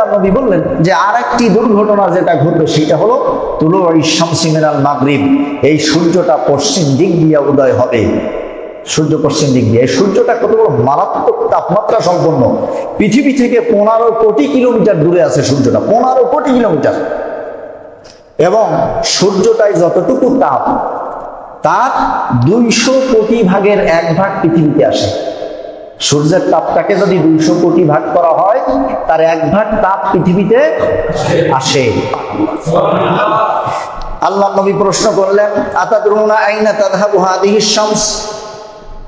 আল্লাহ নবী বললেন যে আর একটি দুর্ঘটনা যেটা ঘটবে সেটা হলো তুলো মাগরিব। এই সূর্যটা পশ্চিম দিক দিয়ে উদয় হবে। সূর্য পশ্চিম দিক দিয়ে। সূর্যটা কত বড় মারাত্মক তাপমাত্রা সম্পন্ন। পৃথিবী থেকে পনেরো কোটি কিলোমিটার দূরে আছে সূর্যটা। পনেরো কোটি কিলোমিটার। এবং সূর্যটায় যতটুকু তাপ, তার দুইশো কোটি ভাগের এক ভাগ পৃথিবীতে আসে। সূর্যের তাপটাকে যদি দুইশো কোটি ভাগ করা হয় তার এক ভাগ তাপ পৃথিবীতে আসে। আল্লাহ নবী প্রশ্ন করলেন আতা আতাদরুনা আইনা তাদহাবু হাদিহিস শামস?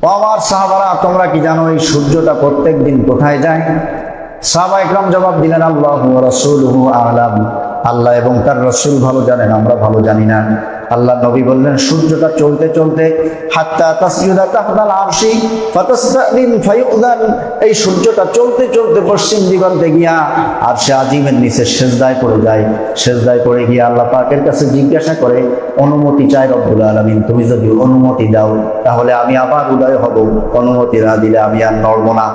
ও আমার সাহাবারা, তোমরা কি জানো এই সূর্যটা প্রত্যেক দিন কোথায় যায়? সাহাবা একরাম জবাব দিলেন, আল্লাহ রসুলহু আলাম। আল্লাহ এবং তার রসুল ভালো জানেন, আমরা ভালো জানি না। আল্লাহ নবী বললেন, সূর্যটা চলতে চলতে, হাত্তা তাহদাল আরশি ফাতাস্তাদিন ফায়ুদান এই সূর্যটা চলতে চলতে পশ্চিম দিগন্তে গিয়া আর সে আজিমের নিচে সেজদায় পড়ে যায়। সেজদায় পড়ে গিয়ে আল্লাহ পাকের কাছে জিজ্ঞাসা করে, অনুমতি চাই রব্বুল আলমিন, তুমি যদি অনুমতি দাও, তাহলে আমি আবার উদয় হব। অনুমতি না দিলে আমি আর নড়ব না।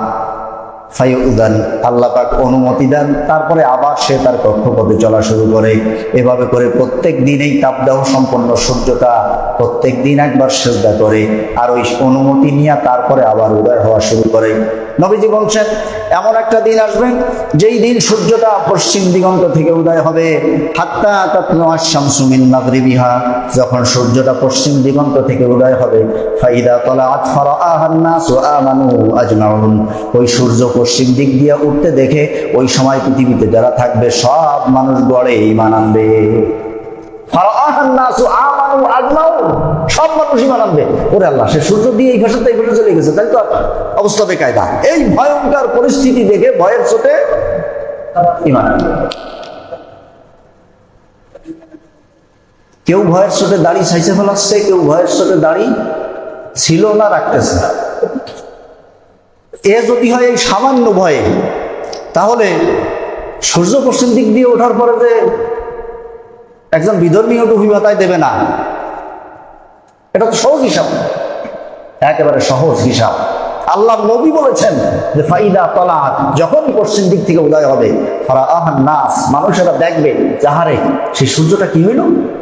ফাইউদান আল্লাহ পাক অনুমতি দেন, তারপরে আবার সে তার কক্ষপথে চলা শুরু করে। এভাবে করে প্রত্যেক দিনেই তাপদাহ সম্পন্ন সূর্যটা প্রত্যেক দিন একবার সেজদা করে। আর ওই অনুমতি নিয়ে তারপরে আবার উদয় হওয়া শুরু করে। নবীজি বলছেন এমন একটা দিন আসবে, যেই দিন সূর্যটা পশ্চিম দিগন্ত থেকে উদয় হবে। যখন সূর্যটা পশ্চিম দিগন্ত থেকে উদয় হবে, ফাইদা আজমাউন। ওই সূর্য পশ্চিম দিক দিয়ে উঠতে দেখে ওই সময় পৃথিবীতে যারা থাকবে, সব মানুষ গড়ে ঈমান আনবে। ফারাআহান নাস ওয়া আমানু আজমাউন। সব মানুষ ঈমান আনবে ওরে আল্লাহ, সে সূর্য দিয়ে এই ভাষাতে এই ভাষা চলে গেছে তাই তো এই ভয়ঙ্কর পরিস্থিতি দেখে ভয়ের চোটে আনবে কেউ ভয়ের চোটে দাড়ি ফেলাচ্ছে, কেউ ভয়ের চোটে দাড়ি ছিল না, রাখতেছে এ যদি হয় এই সামান্য ভয়ে, তাহলে সূর্য পশ্চিম দিক দিয়ে ওঠার পরে যে একজন বিধর্মীয় টুপি দেবে না এটা তো সহজ হিসাব। একেবারে সহজ হিসাব। আল্লাহ নবী বলেছেন যে, ফাইদা তলাত যখন পশ্চিম দিক থেকে উদয় হবে ফারা আহান নাস, মানুষেরা দেখবে, যাহারে সেই সূর্যটা কি হইল?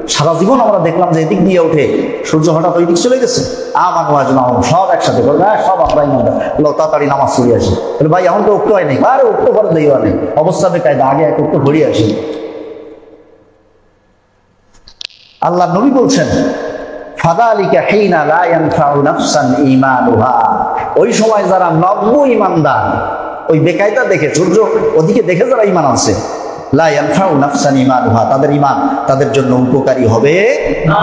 সারা জীবন আমরা দেখলাম যে এদিক দিয়ে উঠে সূর্য হঠাৎ ওই দিক চলে গেছে। আমার ওয়াজ না সব একসাথে করবে হ্যাঁ সব আমরা ইমানদার লো তাড়াতাড়ি নামাজ পড়ে আসি। ভাই এখন তো উক্ত হয় নাই। আরে, উক্ত করে দেওয়া নেই। অবস্থা বেকায়দা, আগে এক উক্ত ঘুরিয়ে আসি। আল্লাহ নবী বলছেন ফাদালিকা হিনা লা ইয়ানফাউ নাফসান ঈমানুহা। ওই সময় যারা নব্য ঈমানদার, ওই বেকায়দা দেখে, সূর্য ওদিকে দেখে যারা ঈমান আছে লা ইয়ানফাউ নাফসান ঈমানুহা, তাদের ঈমান তাদের জন্য উপকারী হবে না।